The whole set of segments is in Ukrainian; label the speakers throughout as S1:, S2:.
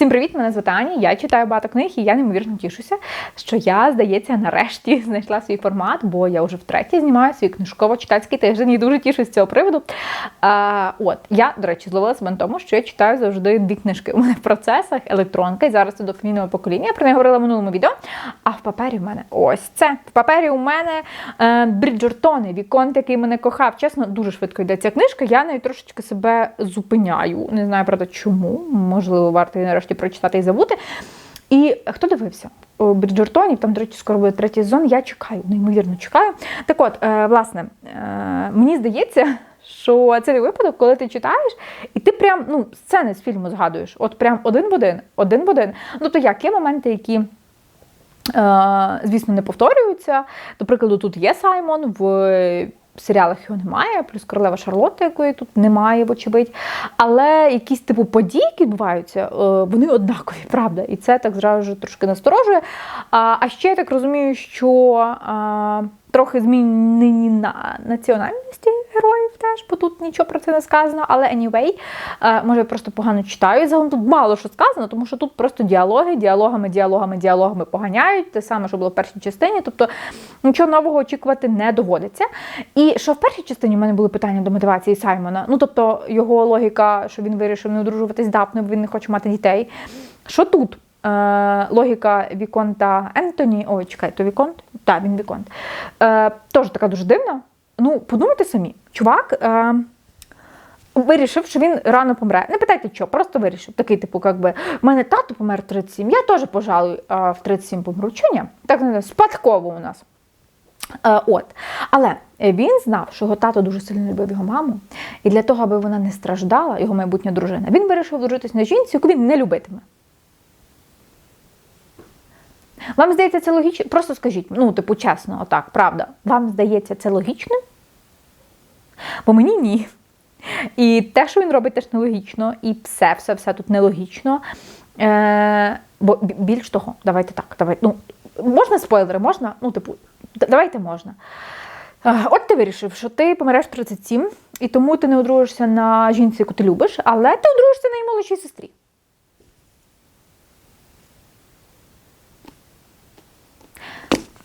S1: Всім привіт! Мене звати Аня. Я читаю багато книг, і я неймовірно тішуся, що я, здається, нарешті знайшла свій формат, бо я вже втретє знімаю свій книжково-читацький тиждень і дуже тішусь з цього приводу. А, От я, до речі, зловила себе на тому, що я читаю завжди дві книжки. У мене в процесах електронка, і зараз це дофамінове покоління. Я про неї говорила в минулому відео. А в папері в мене ось це. В папері у мене е, Бріджертони, Віконт, який мене кохав. Чесно, дуже швидко йде ця книжка. Я навіть трошечки себе зупиняю. Не знаю, правда, чому. Можливо, варто її нарешті прочитати і забути. І хто дивився? Бріджертонів, там, до речі, скоро буде третій сезон. Я чекаю, неймовірно чекаю. Так от, е, власне, е, мені здається, що це випадок, коли ти читаєш, і ти прям ну, сцени з фільму згадуєш. От прям один в один, один в один. Ну, то як, є моменти, які. Е, звісно, не повторюються. До прикладу, тут є Саймон, в серіалах його немає, плюс королева Шарлотта, якої тут немає, вочевидь. Але якісь типу події, які відбуваються, е, вони однакові, правда. І це так зразу трошки насторожує. А ще я так розумію, що трохи змінені на національності героїв теж, бо тут нічого про це не сказано. Але anyway, може я просто погано читаю. Загалом тут мало що сказано, тому що тут просто діалоги, діалогами, діалогами, діалогами поганяють. Те саме, що було в першій частині. Тобто нічого нового очікувати не доводиться. І що в першій частині в мене були питання до мотивації Саймона. Ну тобто його логіка, що він вирішив не одружуватись бо він не хоче мати дітей. Що тут? Е, логіка Віконта Ентоні. Ой, чекай, то Віконт? Так, він Віконт. Е, Теж така дуже дивна. Ну, подумайте самі, чувак. Е, Вирішив, що він рано помре. Не питайте, що, просто вирішив. Такий, типу, як в мене тато помер в 37, я теж, пожалуй, в 37 помру. Чи ні? Так не спадково у нас. Е, от. Але він знав, що його тато дуже сильно любив його маму, і для того, аби вона не страждала, його майбутня дружина, він вирішив дружитись на жінці, яку він не любитиме. Вам здається, це логічно? Просто скажіть, ну, типу, чесно, отак, правда. Вам здається, це логічно? Бо мені ні. І те, що він робить, теж нелогічно, і все, все, все тут нелогічно. Е, Бо більш того, давайте так, давайте. Ну, можна спойлери, можна? Ну, типу, давайте можна. Е, от ти вирішив, що ти помереш в 37, і тому ти не одружишся на жінці, яку ти любиш, але ти одружишся на її молодшій сестрі.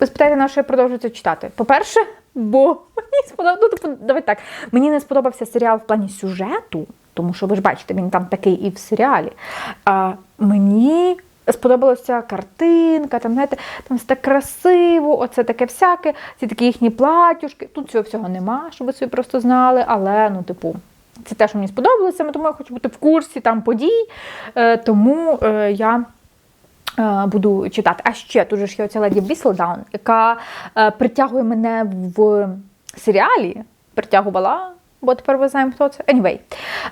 S1: Ви спитаєте, на що я продовжую це читати? По-перше, бо мені сподобався, ну, типу, давай так, мені не сподобався серіал в плані сюжету, тому що ви ж бачите, він там такий і в серіалі. А Мені сподобалася картинка, там, знаєте, там все так красиво, оце таке всяке, ці такі їхні платюшки. Тут цього всього нема, щоб ви собі просто знали, але, ну, типу. Це те, що мені сподобалося, тому я хочу бути в курсі там подій. Е, тому е, я буду читати. А ще тут же ж є оця леді Біслдаун, яка е, притягує мене в серіалі, притягувала. Бо тепер ви знаємо, хто це. Anyway.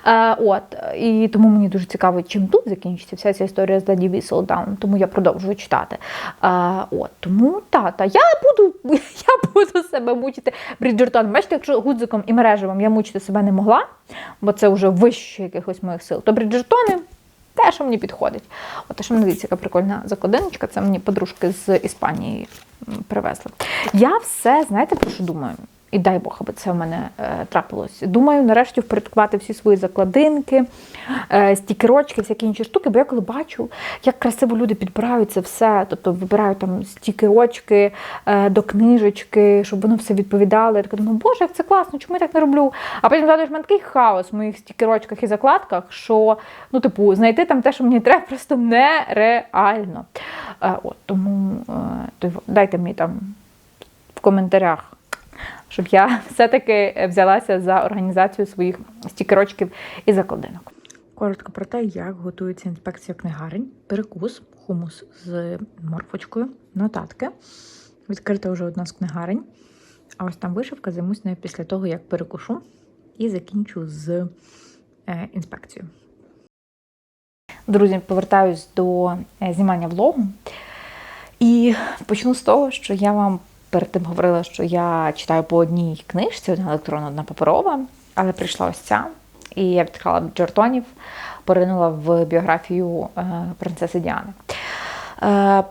S1: Е, от, І тому мені дуже цікаво, чим тут закінчиться вся ця історія з Леді Whistledown, тому я продовжую читати. Е, от, Тому тата, я буду я буду себе мучити Бріджертон. Бачите, якщо гудзиком і мережевим я мучити себе не могла, бо це вже вище якихось моїх сил, то Бріджертони те, що мені підходить. От, що мені дивіться, яка прикольна закладиночка, це мені подружки з Іспанії привезли. Я все, знаєте, про що думаю? І дай Бог, аби це в мене е, трапилось. Думаю, нарешті впорядкувати всі свої закладинки, е, стікерочки, всякі інші штуки. Бо я коли бачу, як красиво люди підбирають це все, тобто вибирають там стікерочки е, до книжечки, щоб воно все відповідало. Я така думаю, боже, як це класно, чому я так не роблю? А потім згадуєш, в мене такий хаос в моїх стікерочках і закладках, що ну, типу, знайти там те, що мені треба, просто нереально. От, Тому дайте мені там в коментарях щоб я все-таки взялася за організацію своїх стікерочків і закладинок. Коротко про те, як готується інспекція книгарень, перекус, хумус з морфочкою, нотатки. Відкрита вже одна з книгарень. А ось там вишивка займусь нею після того, як перекушу, і закінчу з е, інспекцією. Друзі, повертаюсь до е, знімання влогу. І почну з того, що я вам перед тим говорила, що я читаю по одній книжці, одна електронна, одна паперова, але прийшла ось ця. І я відкрила Джортонів, поринула в біографію е, принцеси Діани. Е,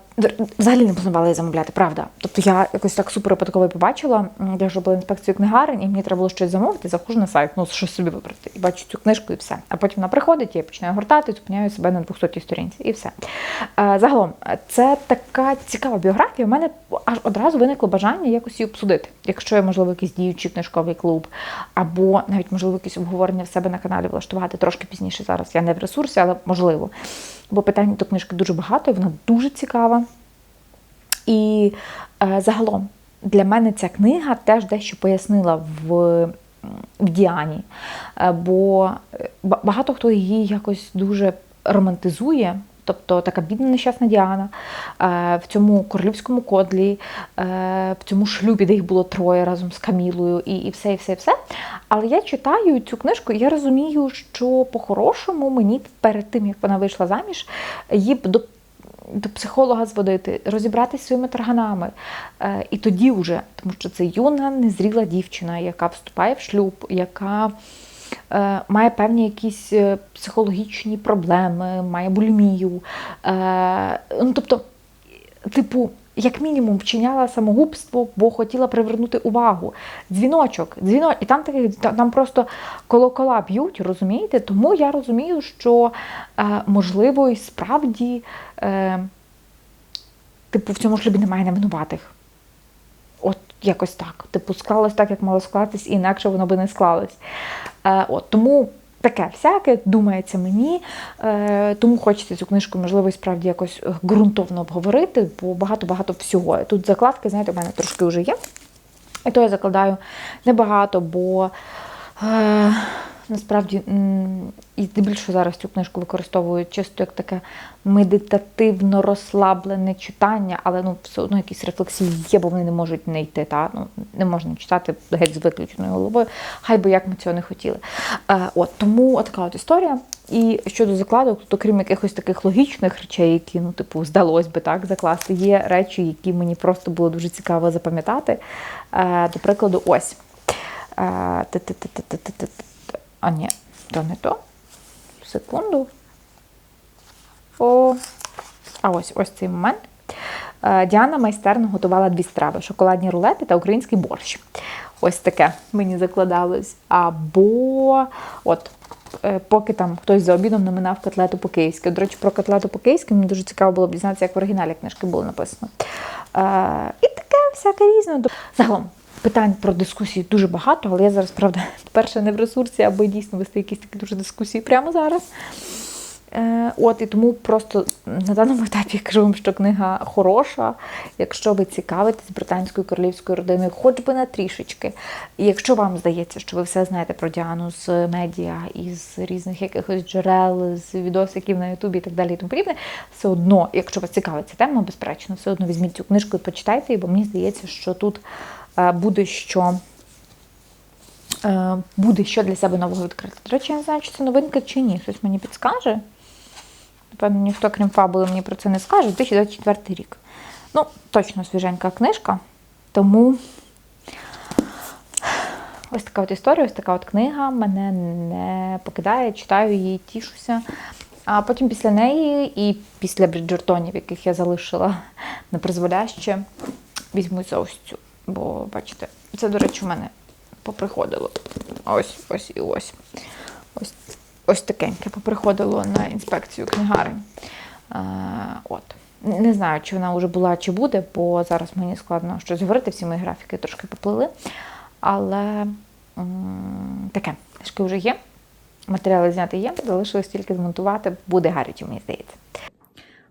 S1: взагалі не планувала її замовляти, правда. Тобто я якось так супер випадково побачила. Я вже робила інспекцію книгарень, і мені треба було щось замовити, заходжу на сайт, ну щось собі вибрати. І бачу цю книжку і все. А потім вона приходить, я починаю гортати, зупиняю себе на 200 сторінці і все. Е, загалом, це така цікава біографія. У мене аж одразу виникло бажання якось її обсудити. Якщо є, можливо, якийсь діючий книжковий клуб, або навіть, можливо, якісь обговорення в себе на каналі влаштувати трошки пізніше зараз. Я не в ресурсі, але можливо. Бо питань до книжки дуже багато, і вона дуже цікава. І е, загалом для мене ця книга теж дещо пояснила в, в Діані. Е, бо е, багато хто її якось дуже романтизує. Тобто така бідна нещасна Діана е, в цьому королівському кодлі, е, в цьому шлюбі, де їх було троє разом з Камілою, і, і все, і все, і все. Але я читаю цю книжку, і я розумію, що по-хорошому мені перед тим, як вона вийшла заміж, її до до психолога зводити, розібратися своїми тарганами. Е, і тоді вже, тому що це юна, незріла дівчина, яка вступає в шлюб, яка має певні якісь е, психологічні проблеми, має булімію. Е, ну, тобто, типу, як мінімум, вчиняла самогубство, бо хотіла привернути увагу. Дзвіночок, дзвіночок, і там таких та- там просто колокола б'ють, розумієте? Тому я розумію, що е, можливо і справді, е, типу, в цьому шлюбі немає невинуватих. Якось так. Типу, склалось так, як мало склатись, і інакше воно би не склалось. Е, от, тому таке всяке думається мені. Е, тому хочеться цю книжку, можливо, і справді якось е, ґрунтовно обговорити, бо багато-багато всього. Тут закладки, знаєте, у мене трошки вже є. І то я закладаю небагато, бо е, насправді і більше зараз цю книжку використовую чисто як таке медитативно розслаблене читання, але ну все одно якісь рефлексії є, бо вони не можуть не йти. Та? Ну, не можна читати геть з виключеною головою, хай би як ми цього не хотіли. Е, от, тому така от історія. І щодо закладок, то окрім якихось таких логічних речей, які, ну, типу, здалось би так закласти, є речі, які мені просто було дуже цікаво запам'ятати. Е, до прикладу, ось. Е. А, ні, то не то. Секунду. О, а ось ось цей момент. Е, Діана майстерно готувала дві страви: шоколадні рулети та український борщ. Ось таке мені закладалось. Або от, е, поки там хтось за обідом наминав котлету по-київськи. До речі, про котлету по-київськи мені дуже цікаво було б дізнатися, як в оригіналі книжки було написано. Е, і таке всяке різне. Загалом. Питань про дискусії дуже багато, але я зараз, правда, перше не в ресурсі, аби дійсно вести якісь такі дуже дискусії прямо зараз. Е, От і тому просто на даному етапі я кажу вам, що книга хороша. Якщо ви цікавитесь британською королівською родиною, хоч би на трішечки. І якщо вам здається, що ви все знаєте про Діану з медіа, із різних якихось джерел, з відосиків на Ютубі і так далі, і тому подібне, все одно, якщо вас цікавить ця тема, безперечно, все одно візьміть цю книжку і почитайте бо мені здається, що тут буде що. е, Буде що для себе нового відкрити. До речі, я не знаю, чи це новинка чи ні. Хтось мені підскаже. Напевно, ніхто, крім фабули, мені про це не скаже. 2024 рік. Ну, точно свіженька книжка. Тому ось така от історія, ось така от книга. Мене не покидає, читаю її, тішуся. А потім після неї і після Бріджертонів, яких я залишила на призволяще, візьмуся ось цю. Бо, бачите, це, до речі, у мене поприходило. Ось, ось і ось. Ось ось такеньке поприходило на інспекцію книгарень. Не знаю, чи вона вже була, чи буде, бо зараз мені складно щось говорити, всі мої графіки трошки поплили. Але м, таке, книжки вже є. Матеріали зняти є, залишилось тільки змонтувати, буде гаряче, мені здається.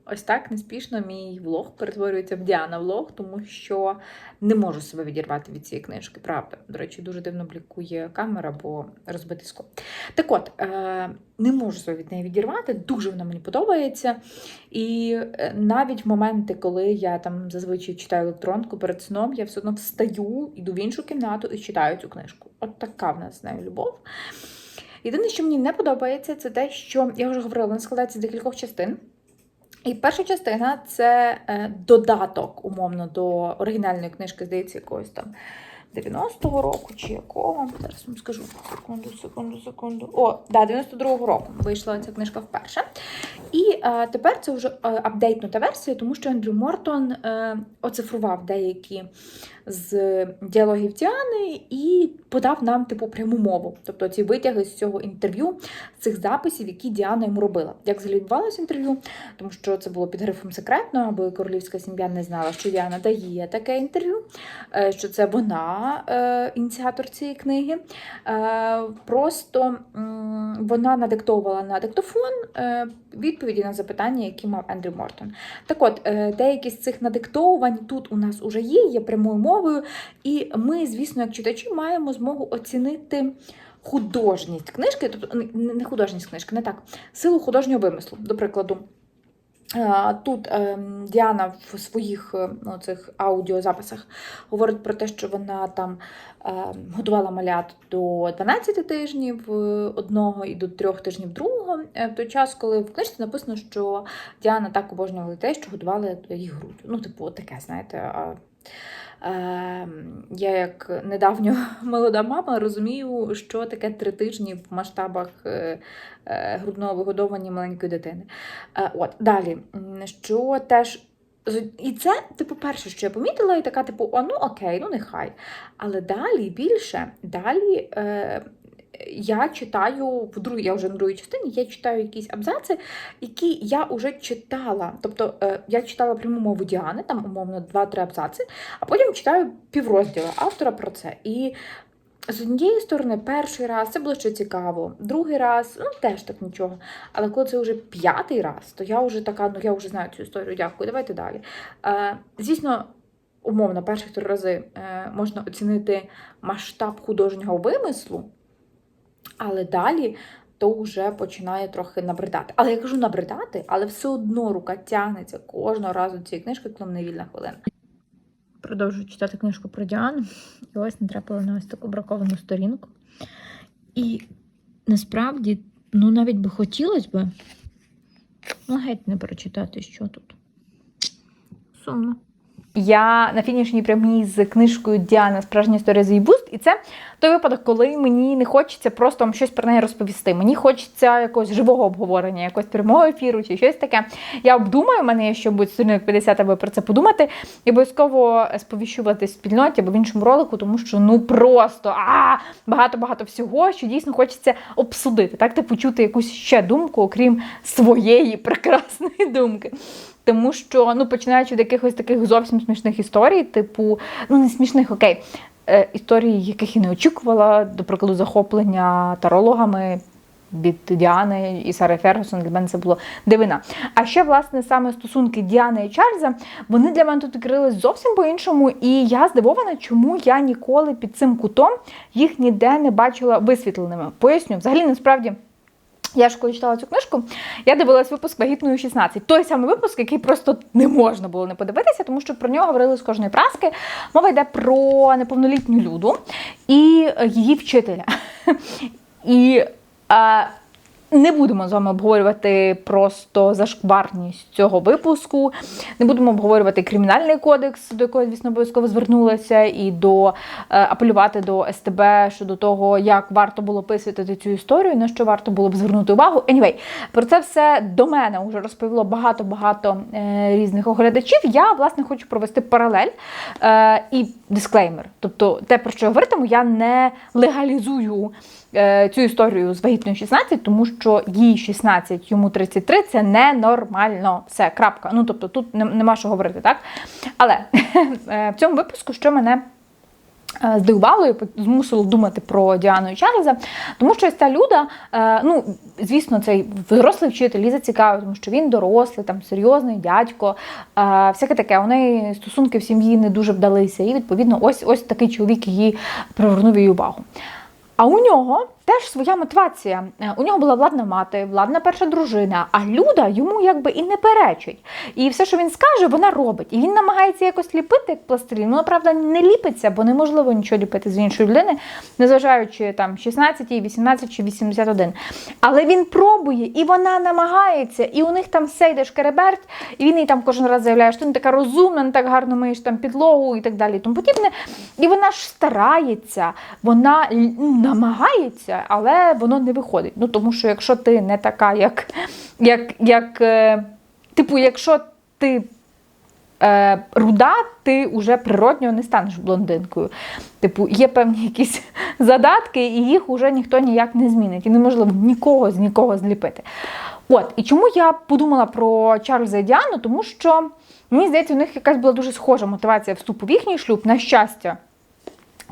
S1: Ось так неспішно мій влог перетворюється в Діана влог, тому що не можу себе відірвати від цієї книжки. Правда. До речі, дуже дивно блікує камера, бо розбитий скло. Так от, е, не можу себе від неї відірвати, дуже вона мені подобається. І е, навіть в моменти, коли я там зазвичай читаю електронку перед сном, я все одно встаю, іду в іншу кімнату і читаю цю книжку. От така в нас з нею любов. Єдине, що мені не подобається, це те, що я вже говорила, вона складається з декількох частин. І перша частина це е, додаток, умовно, до оригінальної книжки, здається, якогось там 90-го року чи якого. Зараз вам скажу. Секунду, секунду, секунду. О, да, 92-го року вийшла ця книжка вперше. І е, тепер це вже е, апдейтнута версія, тому що Ендрю Мортон е, оцифрував деякі з діалогів Діани і подав нам типу пряму мову. Тобто ці витяги з цього інтерв'ю, з цих записів, які Діана йому робила. Як взагалі відбувалося інтерв'ю, тому що це було під грифом секретно, аби королівська сім'я не знала, що Діана дає таке інтерв'ю, е, що це вона е, ініціатор цієї книги. Е, Просто вона надиктовувала на диктофон е, відповіді на запитання, які мав Ендрю Мортон. Так от, е, деякі з цих надиктовувань тут у нас уже є, є прямою мовою, і ми, звісно, як читачі, маємо змогу оцінити. Художність книжки, тобто не- художність книжки, не так, силу художнього вимислу. До прикладу, Тут ем, Діана в своїх е, ну, цих аудіозаписах говорить про те, що вона там ем, годувала малят до 12 тижнів е, одного і до 3 тижнів другого. Е, В той час, коли в книжці написано, що Діана так обожнювала те, що годували їх грудь. Ну, типу, таке, знаєте. А, Ем, Я як недавньо молода мама розумію, що таке три тижні в масштабах е, е, грудного вигодовування маленької дитини. Е, От далі, що теж. І це, типу, перше, що я помітила, і така, типу, о, ну окей, ну нехай. Але далі більше, далі я читаю в другій, я вже на другій частині, я читаю якісь абзаци, які я вже читала. Тобто е, я читала пряму мову Діани, там умовно два-три абзаци, а потім читаю піврозділу автора про це. І з однієї сторони, перший раз це було ще цікаво, другий раз, ну теж так нічого. Але коли це вже п'ятий раз, то я вже така, ну я вже знаю цю історію, дякую, давайте далі. Е, звісно, умовно, перших три рази е, можна оцінити масштаб художнього вимислу, але далі то вже починає трохи набридати. Але я кажу набридати, але все одно рука тягнеться кожного разу цієї книжки, коли мене вільна хвилина. Продовжую читати книжку про Діану. І ось натрапила на ось таку браковану сторінку. І насправді, ну навіть би хотілося би, ну геть не прочитати, що тут. Сумно. Я на фінішній прямій з книжкою Діана Справжня історія з її і це той випадок, коли мені не хочеться просто вам щось про неї розповісти. Мені хочеться якогось живого обговорення, якогось прямого ефіру чи щось таке. Я обдумаю, в мене є ще буде сторінок 50, аби про це подумати. І обов'язково сповіщувати в спільноті або в іншому ролику, тому що ну просто багато-багато всього, що дійсно хочеться обсудити. Так, ти почути якусь ще думку, окрім своєї прекрасної думки. Тому що, ну, починаючи від якихось таких зовсім смішних історій, типу, ну не смішних, окей, е, історій, яких я не очікувала, до прикладу, захоплення тарологами від Діани і Сари Фергюсон, для мене це було дивина. А ще, власне, саме стосунки Діани і Чарльза, вони для мене тут відкрились зовсім по-іншому, і я здивована, чому я ніколи під цим кутом їх ніде не бачила висвітленими. Поясню, взагалі, насправді. Я ж коли читала цю книжку, я дивилась випуск вагітною 16. Той самий випуск, який просто не можна було не подивитися, тому що про нього говорили з кожної праски. Мова йде про неповнолітню люду і її вчителя. І не будемо з вами обговорювати просто зашкварність цього випуску. Не будемо обговорювати кримінальний кодекс, до якого, звісно, обов'язково звернулася, і до е, апелювати до СТБ щодо того, як варто було висвітити цю історію, на що варто було б звернути увагу. Anyway, про це все до мене вже розповіло багато-багато е, різних оглядачів. Я, власне, хочу провести паралель е, і дисклеймер. Тобто, те, про що я говоритиму, я не легалізую цю історію з вагітною 16, тому що їй 16, йому 33, це ненормально. Все, крапка. Ну, тобто тут нема що говорити, так? Але е, в цьому випуску, що мене е, здивувало і змусило думати про Діану і Чарльза, тому що ось ця люда, е, ну, звісно, цей дорослий вчитель її зацікавив, тому що він дорослий, там серйозний дядько, е, всяке таке. У неї стосунки в сім'ї не дуже вдалися, і відповідно, ось ось такий чоловік її привернув її увагу. А у нього теж своя мотивація. Е, У нього була владна мати, владна перша дружина, а Люда йому якби і не перечить. І все, що він скаже, вона робить. І він намагається якось ліпити як пластилін. Ну, правда, не ліпиться, бо неможливо нічого ліпити з іншої людини, незважаючи там 16, 18 чи 81. Але він пробує, і вона намагається, і у них там все йде шкереберть, і він їй там кожен раз заявляє, що не така розумна, не так гарно миєш там підлогу і так далі. І тому подібне. І вона ж старається, вона ну, намагається, але воно не виходить. Ну тому що якщо ти не така, як, як, як е, типу, якщо ти е, руда, ти вже природньо не станеш блондинкою. Типу, є певні якісь задатки, і їх вже ніхто ніяк не змінить. І неможливо нікого з нікого зліпити. От, і чому я подумала про Чарльза і Діану? Тому що мені здається, у них якась була дуже схожа мотивація вступу в їхній шлюб, на щастя.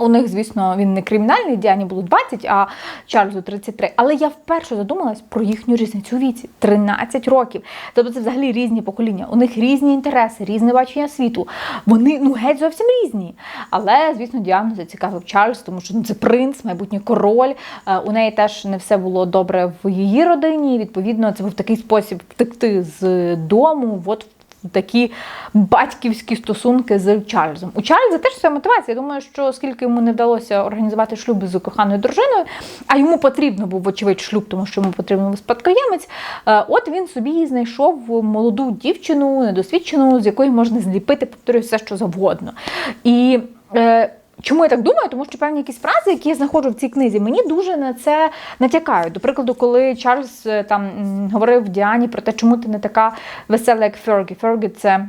S1: У них, звісно, він не кримінальний, Діані було 20, а Чарльзу 33. Але я вперше задумалась про їхню різницю у віці 13 років. Тобто це взагалі різні покоління. У них різні інтереси, різне бачення світу. Вони ну геть зовсім різні. Але, звісно, Діану зацікавив Чарльз, тому що ну, це принц, майбутній король. Е, У неї теж не все було добре в її родині. Відповідно, це був такий спосіб втекти з дому. От такі батьківські стосунки з Чарльзом. У Чарльза теж своя мотивація. Я думаю, що оскільки йому не вдалося організувати шлюб з коханою дружиною, а йому потрібно був, вочевидь, шлюб, тому що йому потрібен був спадкоємець. е, От він собі знайшов молоду дівчину, недосвідчену, з якої можна зліпити, повторюю, все, що завгодно. І е, Чому я так думаю? Тому що певні якісь фрази, які я знаходжу в цій книзі, мені дуже на це натякають. До прикладу, коли Чарльз е, там говорив Діані про те, чому ти не така весела, як Фергі. Фергі це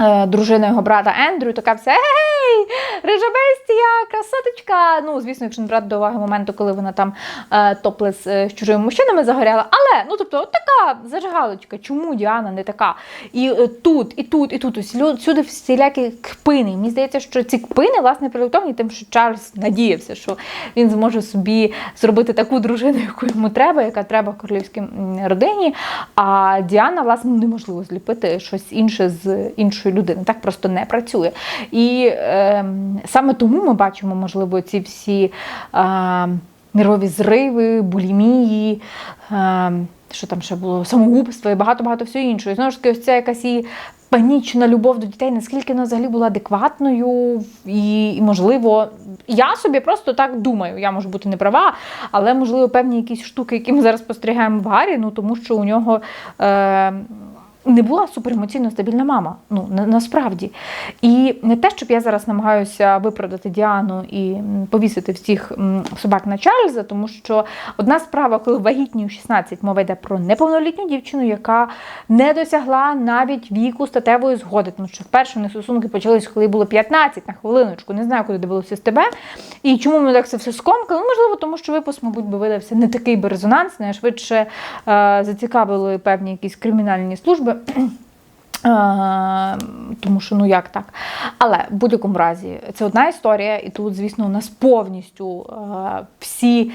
S1: е, дружина його брата Ендрю, така все гей, рижа бестія, красоточка. Ну, звісно, якщо не брати до уваги моменту, коли вона там е, топлес е, з чужими мужчинами загоряла. Але, ну тобто, от така зажигалочка, чому Діана не така? І е, тут, і тут, і тут, ось всюди всілякі кпини. Мені здається, що ці кпини, власне, продиктовані тим, що Чарльз надіявся, що він зможе собі зробити таку дружину, яку йому треба, яка треба королівській родині. А Діана, власне, ну, неможливо зліпити щось інше з іншої людини. Так просто не працює. І е, саме тому ми бачимо, можливо, ці всі е, нервові зриви, булімії. Е, що там ще було самогубство і багато-багато всього іншого. І знову ж таки, ось ця якась і панічна любов до дітей, наскільки вона взагалі була адекватною, і, і можливо, я собі просто так думаю. Я можу бути не права, але можливо певні якісь штуки, які ми зараз спостерігаємо в Гаррі, ну тому що у нього. Е, не була суперемоційно стабільна мама. Ну на, насправді. І не те, щоб я зараз намагаюся виправдати Діану і повісити всіх собак на Чарльза, тому що одна справа, коли вагітні у 16 мова йде про неповнолітню дівчину, яка не досягла навіть віку статевої згоди, тому що вперше вони стосунки почались, коли було 15 на хвилиночку. Не знаю, куди дивилося з тебе. І чому ми так це все скомкали? Ну, можливо, тому що випуск, мабуть, би видався не такий би резонансний, а швидше е, зацікавили певні якісь кримінальні служби. Е, Тому що ну як так. Але в будь-якому разі це одна історія, і тут, звісно, у нас повністю е, всі,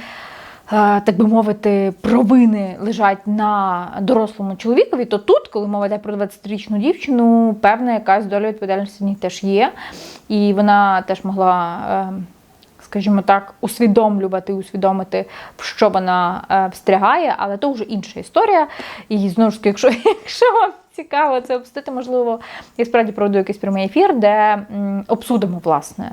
S1: е, так би мовити, провини лежать на дорослому чоловікові. То тут, коли мова йде про 20-річну дівчину, певна якась доля відповідальності в ній теж є. І вона теж могла. Скажімо так, усвідомлювати, усвідомити, в що вона е, встрягає, але то вже інша історія. І знову ж таки, якщо, якщо вам цікаво це обстити, можливо, я справді проведу якийсь прямий ефір, де обсудимо, власне,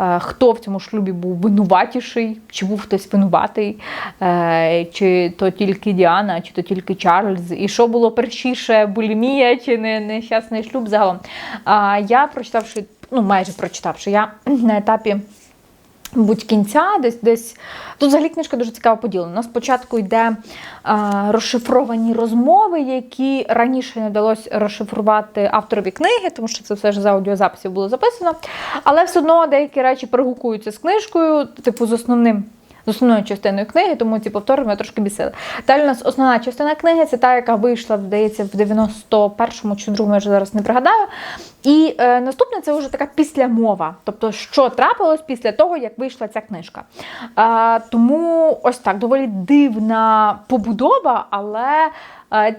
S1: е, хто в цьому шлюбі був винуватіший, чи був хтось винуватий, е, чи то тільки Діана, чи то тільки Чарльз, і що було першіше, булімія, чи не нещасний шлюб загалом. Я прочитавши, ну майже прочитавши, я на етапі. Будь кінця, десь десь. Тут взагалі книжка дуже цікаво поділена. У нас спочатку йде а, розшифровані розмови, які раніше не вдалося розшифрувати авторові книги, тому що це все ж за аудіозаписів було записано. Але все одно деякі речі перегукуються з книжкою, типу з основним. З основною частиною книги, тому ці повтори мене трошки бісили. Далі у нас основна частина книги це та, яка вийшла, здається, в 91-му чи 2-му, я вже зараз не пригадаю. І е, наступне це вже така післямова, тобто, що трапилось після того, як вийшла ця книжка. Е, тому ось так доволі дивна побудова, але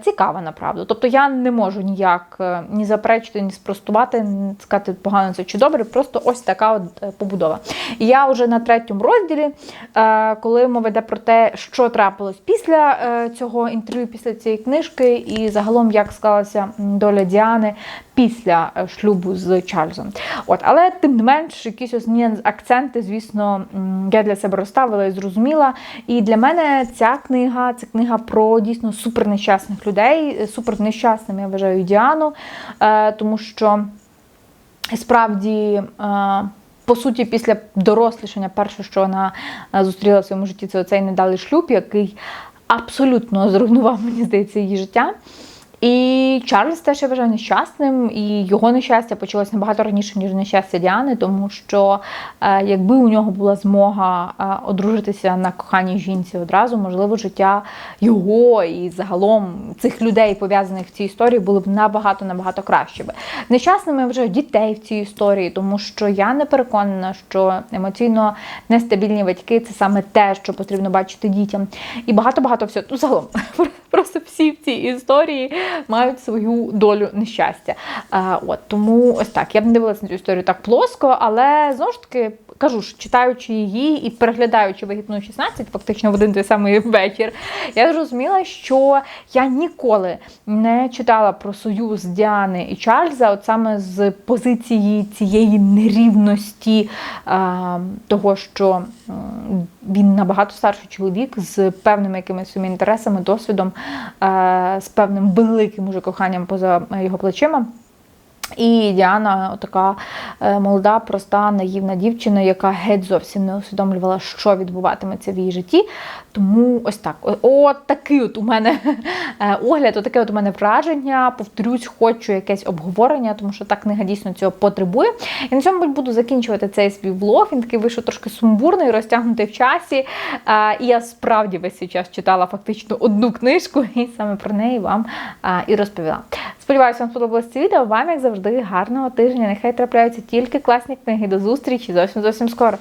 S1: цікава, направду. Тобто я не можу ніяк е, ні заперечити, ні спростувати, ні сказати, погано це чи добре, просто ось така от е, побудова. І я вже на третьому розділі, е, коли мова йде про те, що трапилось після е, цього інтерв'ю, після цієї книжки, і загалом як склалася доля Діани після е, шлюбу з Чарльзом. От, але тим не менш, якісь основні акценти, звісно, я для себе розставила і зрозуміла. І для мене ця книга це книга про дійсно супернещасних людей. Супернещасним я вважаю Діану, е, тому що справді. е, По суті, після дорослішання, перше, що вона е, зустріла в своєму житті, це оцей недалий шлюб, який абсолютно зруйнував, мені здається, її життя. І Чарльз теж я вважаю нещасним, і його нещастя почалось набагато раніше, ніж нещастя Діани, тому що е, якби у нього була змога е, одружитися на коханій жінці одразу, можливо, життя його і загалом цих людей, пов'язаних в цій історії, було б набагато набагато краще. Нещасними вважаю дітей в цій історії, тому що я не переконана, що емоційно нестабільні батьки це саме те, що потрібно бачити дітям. І багато багато всього. Ну, загалом, просто всі в цій історії мають свою долю нещастя. От тому ось так. Я б не дивилася на цю історію так плоско, але знову ж таки. Кажу ж, читаючи її і переглядаючи вигідну 16, фактично в один той самий вечір, я зрозуміла, що я ніколи не читала про союз Діани і Чарльза, от саме з позиції цієї нерівності а, того, що він набагато старший чоловік з певними якимись своїми інтересами, досвідом, а, з певним великим уже коханням поза його плечима. І Діана, така е, молода, проста, наївна дівчина, яка геть зовсім не усвідомлювала, що відбуватиметься в її житті. Тому ось так. От такий от у мене е, огляд, от таке от у мене враження. Повторюсь, хочу якесь обговорення, тому що та книга дійсно цього потребує. І на цьому буду закінчувати цей свій влог. Він такий вийшов трошки сумбурний, розтягнутий в часі. Е, І я справді весь цей час читала фактично одну книжку, і саме про неї вам і розповіла. Сподіваюся, вам сподобалось це відео. Вам, як завжди, гарного тижня. Нехай трапляються тільки класні книги. До зустрічі зовсім зовсім скоро.